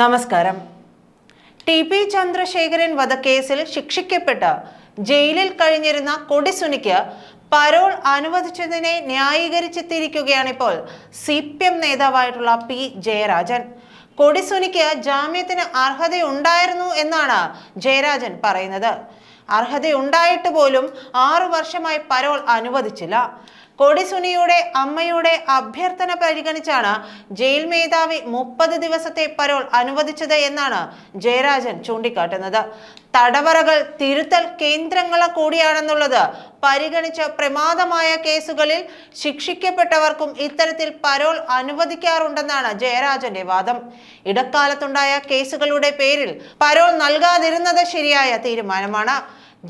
നമസ്കാരം. T P Chandrasekharan വധക്കേസിൽ ശിക്ഷിക്കപ്പെട്ട ജയിലിൽ കഴിഞ്ഞിരുന്ന കൊടിസുനിക്ക് പരോൾ അനുവദിച്ചതിനെ ന്യായീകരിച്ചെത്തിയിരിക്കുകയാണിപ്പോൾ സി പി എം നേതാവായിട്ടുള്ള പി ജയരാജൻ. കൊടിസുനിക്ക് ജാമ്യത്തിന് അർഹതയുണ്ടായിരുന്നു എന്നാണ് ജയരാജൻ പറയുന്നത്. അർഹതയുണ്ടായിട്ട് പോലും ആറു വർഷമായി പരോൾ അനുവദിച്ചില്ല. കൊടിസുനിയുടെ അമ്മയുടെ അഭ്യർത്ഥന പരിഗണിച്ചാണ് ജയിൽ മേധാവി മുപ്പത് ദിവസത്തെ പരോൾ അനുവദിച്ചത് എന്നാണ് ജയരാജൻ ചൂണ്ടിക്കാട്ടുന്നത്. തടവറകൾ തിരുത്തൽ കേന്ദ്രങ്ങൾ കൂടിയാണെന്നുള്ളത് പരിഗണിച്ച പ്രമാദമായ കേസുകളിൽ ശിക്ഷിക്കപ്പെട്ടവർക്കും ഇത്തരത്തിൽ പരോൾ അനുവദിക്കാറുണ്ടെന്നാണ് ജയരാജന്റെ വാദം. ഇടക്കാലത്തുണ്ടായ കേസുകളുടെ പേരിൽ പരോൾ നൽകാതിരുന്നത് ശരിയായ തീരുമാനമാണ്.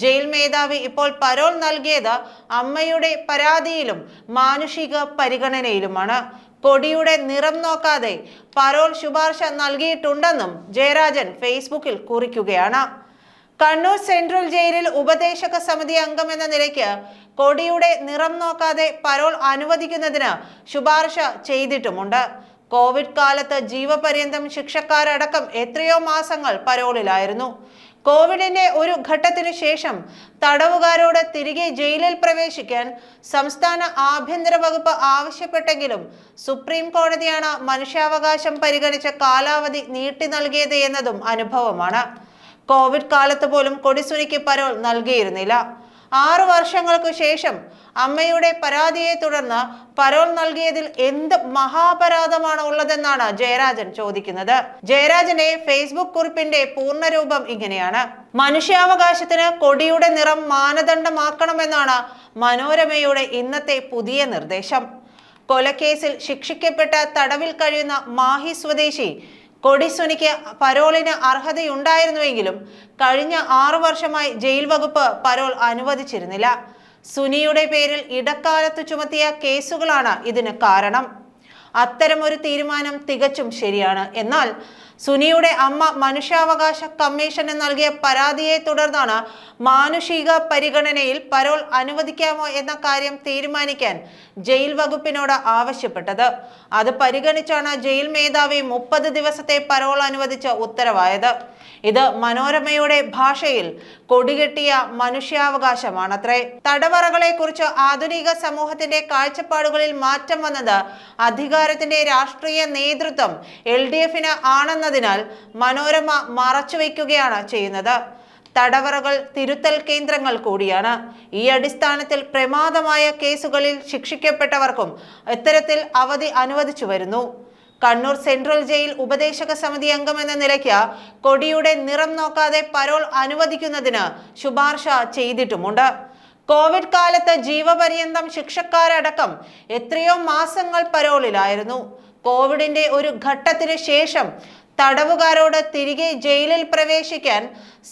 ജയിൽ മേധാവി ഇപ്പോൾ പരോൾ നൽകിയത് അമ്മയുടെ പരാതിയിലും മാനുഷിക പരിഗണനയിലുമാണ്. കൊടിയുടെ നിറം നോക്കാതെ പരോൾ ശുപാർശ നൽകിയിട്ടുണ്ടെന്നും ജയരാജൻ ഫേസ്ബുക്കിൽ കുറിക്കുകയാണ്. കണ്ണൂർ സെൻട്രൽ ജയിലിൽ ഉപദേശക സമിതി അംഗം എന്ന നിലയ്ക്ക് കൊടിയുടെ നിറം നോക്കാതെ പരോൾ അനുവദിക്കുന്നതിന് ശുപാർശ ചെയ്തിട്ടുമുണ്ട്. കോവിഡ് കാലത്ത് ജീവപര്യന്തം ശിക്ഷക്കാരടക്കം എത്രയോ മാസങ്ങൾ പരോളിലായിരുന്നു. കോവിഡിന്റെ ഒരു ഘട്ടത്തിനു ശേഷം തടവുകാരോട് തിരികെ ജയിലിൽ പ്രവേശിക്കാൻ സംസ്ഥാന ആഭ്യന്തര വകുപ്പ് ആവശ്യപ്പെട്ടെങ്കിലും സുപ്രീം കോടതിയാണ് മനുഷ്യാവകാശം പരിഗണിച്ച കാലാവധി നീട്ടി നൽകിയത് എന്നതും അനുഭവമാണ്. കോവിഡ് കാലത്ത് പോലും കൊടിസുനിക്ക് പരോൾ നൽകിയിരുന്നില്ല. ആറു വർഷങ്ങൾക്കു ശേഷം അമ്മയുടെ പരാതിയെ തുടർന്ന് പരോൾ നൽകിയതിൽ എന്ത് മഹാപരാധമാണ് ഉള്ളതെന്നാണ് ജയരാജൻ ചോദിക്കുന്നത്. ജയരാജന്റെ ഫേസ്ബുക്ക് കുറിപ്പിന്റെ പൂർണരൂപം ഇങ്ങനെയാണ്. മനുഷ്യാവകാശത്തിന് കൊടിയുടെ നിറം മാനദണ്ഡമാക്കണമെന്നാണ് മനോരമയുടെ ഇന്നത്തെ പുതിയ നിർദ്ദേശം. കൊലക്കേസിൽ ശിക്ഷിക്കപ്പെട്ട തടവിൽ കഴിയുന്ന മാഹി സ്വദേശി കൊടിസുനിക്ക് പരോളിന് അർഹതയുണ്ടായിരുന്നുവെങ്കിലും കഴിഞ്ഞ ആറു വർഷമായി ജയിൽ വകുപ്പ് പരോൾ അനുവദിച്ചിരുന്നില്ല. സുനിയുടെ പേരിൽ ഇടക്കാലത്ത് ചുമത്തിയ കേസുകളാണ് ഇതിന് കാരണം. അത്തരമൊരു തീരുമാനം തികച്ചും ശരിയാണ്. എന്നാൽ സുനിയുടെ അമ്മ മനുഷ്യാവകാശ കമ്മീഷന് നൽകിയ പരാതിയെ തുടർന്നാണ് മാനുഷിക പരിഗണനയിൽ പരോൾ അനുവദിക്കാമോ എന്ന കാര്യം തീരുമാനിക്കാൻ ജയിൽ വകുപ്പിനോട് ആവശ്യപ്പെട്ടത്. അത് പരിഗണിച്ചാണ് ജയിൽ മേധാവി മുപ്പത് ദിവസത്തെ പരോൾ അനുവദിച്ച ഉത്തരവായത്. ഇത് മനോരമയുടെ ഭാഷയിൽ കൊടികെട്ടിയ മനുഷ്യാവകാശമാണത്രേ. തടവറകളെ കുറിച്ച് ആധുനിക സമൂഹത്തിന്റെ കാഴ്ചപ്പാടുകളിൽ മാറ്റം വന്നത് അധികാരത്തിന്റെ രാഷ്ട്രീയ നേതൃത്വം എൽ ഡി എഫിന് ആണെന്നതിനാൽ മനോരമ മറച്ചുവെക്കുകയാണ് ചെയ്യുന്നത്. തടവറകൾ തിരുത്തൽ കേന്ദ്രങ്ങൾ കൂടിയാണ്. ഈ അടിസ്ഥാനത്തിൽ പ്രമാദമായ കേസുകളിൽ ശിക്ഷിക്കപ്പെട്ടവർക്കും ഇത്തരത്തിൽ അവധി അനുവദിച്ചു വരുന്നു. കണ്ണൂർ സെൻട്രൽ ജയിൽ ഉപദേശക സമിതി അംഗം എന്ന നിലയ്ക്ക് കൊടിയുടെ നിറം നോക്കാതെ പരോൾ അനുവദിക്കുന്നതിന് ശുപാർശ ചെയ്തിട്ടുമുണ്ട്. കോവിഡ് കാലത്ത് ജീവപര്യന്തം ശിക്ഷക്കാരടക്കം എത്രയോ മാസങ്ങൾ പരോളിലായിരുന്നു. കോവിഡിന്റെ ഒരു ഘട്ടത്തിന് ശേഷം തടവുകാരോട് തിരികെ ജയിലിൽ പ്രവേശിക്കാൻ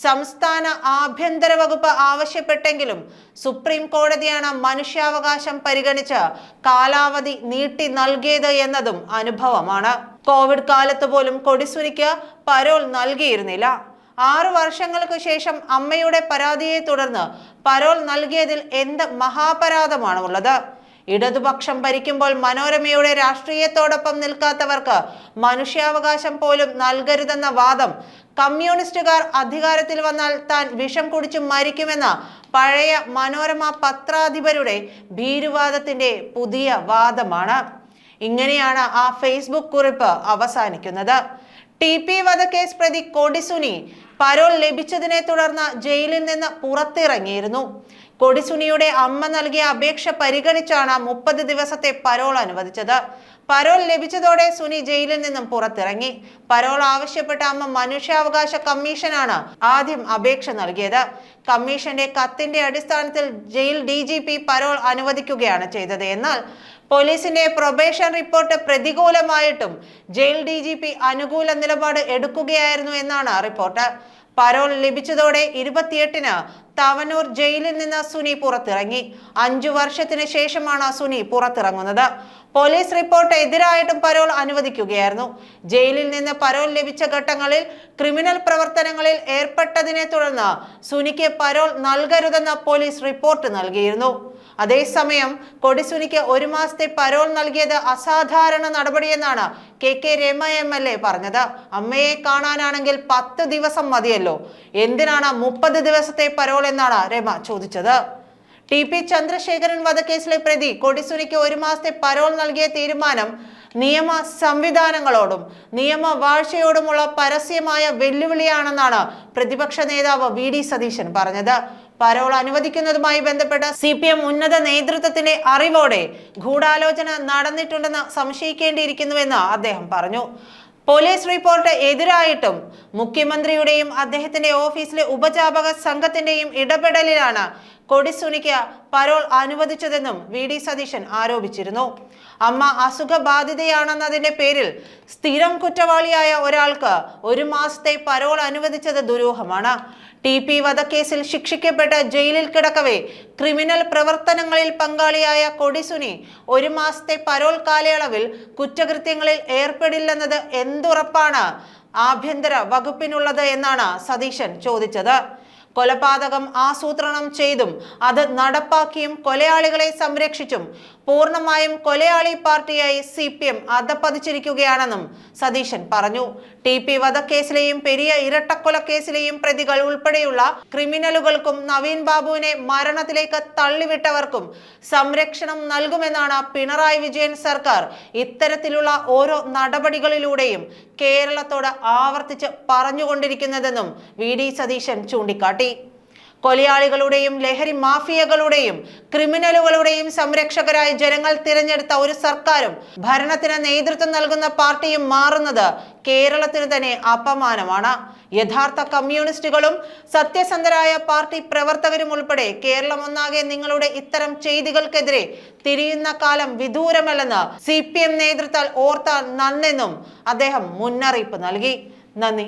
സംസ്ഥാന ആഭ്യന്തര വകുപ്പ് ആവശ്യപ്പെട്ടെങ്കിലും സുപ്രീം കോടതിയാണ് മനുഷ്യാവകാശം പരിഗണിച്ച് കാലാവധി നീട്ടി നൽകിയത് എന്നതും അനുഭവമാണ്. കോവിഡ് കാലത്ത് പോലും കൊടിസുനിക്ക് പരോൾ നൽകിയിരുന്നില്ല. ആറു വർഷങ്ങൾക്ക് ശേഷം അമ്മയുടെ പരാതിയെ തുടർന്ന് പരോൾ നൽകിയതിൽ എന്ത് മഹാപരാധമാണ് ഉള്ളത് ഇടതുപക്ഷം ഭരിക്കുമ്പോൾ മനോരമയുടെ രാഷ്ട്രീയത്തോടൊപ്പം നിൽക്കാത്തവർക്ക് മനുഷ്യാവകാശം പോലും നൽകരുതെന്ന വാദം കമ്മ്യൂണിസ്റ്റുകാർ അധികാരത്തിൽ വന്നാൽ താൻ വിഷം കുടിച്ചു മരിക്കുമെന്ന പഴയ മനോരമ പത്രാധിപരുടെ ഭീരുവാദത്തിന്റെ പുതിയ വാദമാണ്. ഇങ്ങനെയാണ് ആ ഫേസ്ബുക്ക് കുറിപ്പ് അവസാനിക്കുന്നത്. ടി പി വധക്കേസ് പ്രതി കൊടിസുനി പരോൾ ലഭിച്ചതിനെ തുടർന്ന് ജയിലിൽ നിന്ന് പുറത്തിറങ്ങിയിരുന്നു. കൊടിസുനിയുടെ അമ്മ നൽകിയ അപേക്ഷ പരിഗണിച്ചാണ് മുപ്പത് ദിവസത്തെ പരോൾ അനുവദിച്ചത്. പരോൾ ലഭിച്ചതോടെ സുനി ജയിലിൽ നിന്നും പുറത്തിറങ്ങി. പരോൾ ആവശ്യപ്പെട്ട അമ്മ മനുഷ്യാവകാശ കമ്മീഷനാണ് ആദ്യം അപേക്ഷ നൽകിയത്. കമ്മീഷന്റെ കത്തിന്റെ അടിസ്ഥാനത്തിൽ jail D G P parole അനുവദിക്കുകയാണ് ചെയ്തത്. എന്നാൽ പോലീസിന്റെ പ്രൊബേഷൻ റിപ്പോർട്ട് പ്രതികൂലമായിട്ടും ജയിൽ ഡി ജി പി അനുകൂല നിലപാട് എടുക്കുകയായിരുന്നു എന്നാണ് റിപ്പോർട്ട്. പരോൾ ലഭിച്ചതോടെ ഇരുപത്തിയെട്ടിന് തവനൂർ ജയിലിൽ നിന്ന് സുനി പുറത്തിറങ്ങി. അഞ്ചു വർഷത്തിന് ശേഷമാണ് സുനി പുറത്തിറങ്ങുന്നത്. പോലീസ് റിപ്പോർട്ട് എതിരായിട്ടും പരോൾ അനുവദിക്കുകയായിരുന്നു. ജയിലിൽ നിന്ന് പരോൾ ലഭിച്ച ഘട്ടങ്ങളിൽ ക്രിമിനൽ പ്രവർത്തനങ്ങളിൽ ഏർപ്പെട്ടതിനെ തുടർന്ന് സുനിക്ക് പരോൾ നൽകരുതെന്ന പോലീസ് റിപ്പോർട്ട് നൽകിയിരുന്നു. അതേസമയം കൊടിസുനിക്ക് ഒരു മാസത്തെ പരോൾ നൽകിയത് അസാധാരണ നടപടിയെന്നാണ് K K Rema M L A പറഞ്ഞത്. അമ്മയെ കാണാനാണെങ്കിൽ പത്ത് ദിവസം മതിയല്ലോ. എന്തിനാണ് മുപ്പത് ദിവസത്തെ പരോൾ എന്നാണ് രമ ചോദിച്ചത്. ടി പി ചന്ദ്രശേഖരൻ വധക്കേസിലെ പ്രതി കൊടിസുനിക്ക് ഒരു മാസത്തെ പരോൾ നൽകിയ തീരുമാനം നിയമ സംവിധാനങ്ങളോടും നിയമ വാഴ്ചയോടുമുള്ള പരസ്യമായ വെല്ലുവിളിയാണെന്നാണ് പ്രതിപക്ഷ നേതാവ് വി ഡി സതീശൻ പറഞ്ഞത്. പരോൾ അനുവദിക്കുന്നതുമായി ബന്ധപ്പെട്ട സി പി എം ഉന്നത നേതൃത്വത്തിന്റെ അറിവോടെ ഗൂഢാലോചന നടന്നിട്ടുണ്ടെന്ന് സംശയിക്കേണ്ടിയിരിക്കുന്നുവെന്ന് അദ്ദേഹം പറഞ്ഞു. പോലീസ് റിപ്പോർട്ട് എതിരായിട്ടും മുഖ്യമന്ത്രിയുടെയും അദ്ദേഹത്തിന്റെ ഓഫീസിലെ ഉപജാപക സംഘത്തിന്റെയും ഇടപെടലിലാണ് കൊടിസുനിക്ക് പരോൾ അനുവദിച്ചതെന്നും വി ഡി സതീശൻ ആരോപിച്ചിരുന്നു. അമ്മ അസുഖബാധിതയാണെന്നതിന്റെ പേരിൽ സ്ഥിരം കുറ്റവാളിയായ ഒരാൾക്ക് ഒരു മാസത്തെ പരോൾ അനുവദിച്ചത് ദുരൂഹമാണ്. ടി പി വധക്കേസിൽ ശിക്ഷിക്കപ്പെട്ട ജയിലിൽ കിടക്കവേ ക്രിമിനൽ പ്രവർത്തനങ്ങളിൽ പങ്കാളിയായ കൊടിസുനി ഒരു മാസത്തെ പരോൾ കാലയളവിൽ കുറ്റകൃത്യങ്ങളിൽ ഏർപ്പെടില്ലെന്നത് എന്തുറപ്പാണ് ആഭ്യന്തര വകുപ്പിനുള്ളത് എന്നാണ് സതീശൻ ചോദിച്ചത്. കൊലപാതകം ആസൂത്രണം ചെയ്തും അത് നടപ്പാക്കിയും കൊലയാളികളെ സംരക്ഷിച്ചും പൂർണമായും കൊലയാളി പാർട്ടിയായി സി പി എം അധപ്പതിച്ചിരിക്കുകയാണെന്നും സതീശൻ പറഞ്ഞു. ടി പി വധക്കേസിലെയും പെരിയ ഇരട്ടക്കൊലക്കേസിലെയും പ്രതികൾ ഉൾപ്പെടെയുള്ള ക്രിമിനലുകൾക്കും നവീൻ ബാബുവിനെ മരണത്തിലേക്ക് തള്ളിവിട്ടവർക്കും സംരക്ഷണം നൽകുമെന്നാണ് പിണറായി വിജയൻ സർക്കാർ ഇത്തരത്തിലുള്ള ഓരോ നടപടികളിലൂടെയും കേരളത്തോട് ആവർത്തിച്ച് പറഞ്ഞുകൊണ്ടിരിക്കുന്നതെന്നും വി ഡി സതീശൻ ചൂണ്ടിക്കാട്ടി. കൊലയാളികളുടെയും ലഹരി മാഫിയകളുടെയും ക്രിമിനലുകളുടെയും സംരക്ഷകരായി ജനങ്ങൾ തിരഞ്ഞെടുത്ത ഒരു സർക്കാരും ഭരണത്തിന് നേതൃത്വം നൽകുന്ന പാർട്ടിയും മാറുന്നത് കേരളത്തിന് തന്നെ അപമാനമാണ്. യഥാർത്ഥ കമ്മ്യൂണിസ്റ്റുകളും സത്യസന്ധരായ പാർട്ടി പ്രവർത്തകരും ഉൾപ്പെടെ കേരളം ഒന്നാകെ നിങ്ങളുടെ ഇത്തരം ചെയ്തികൾക്കെതിരെ തിരിയുന്ന കാലം വിദൂരമല്ലെന്ന് സി പി എം നേതൃത്വം ഓർത്താൽ നന്നെന്നും അദ്ദേഹം മുന്നറിയിപ്പ് നൽകി. നന്ദി.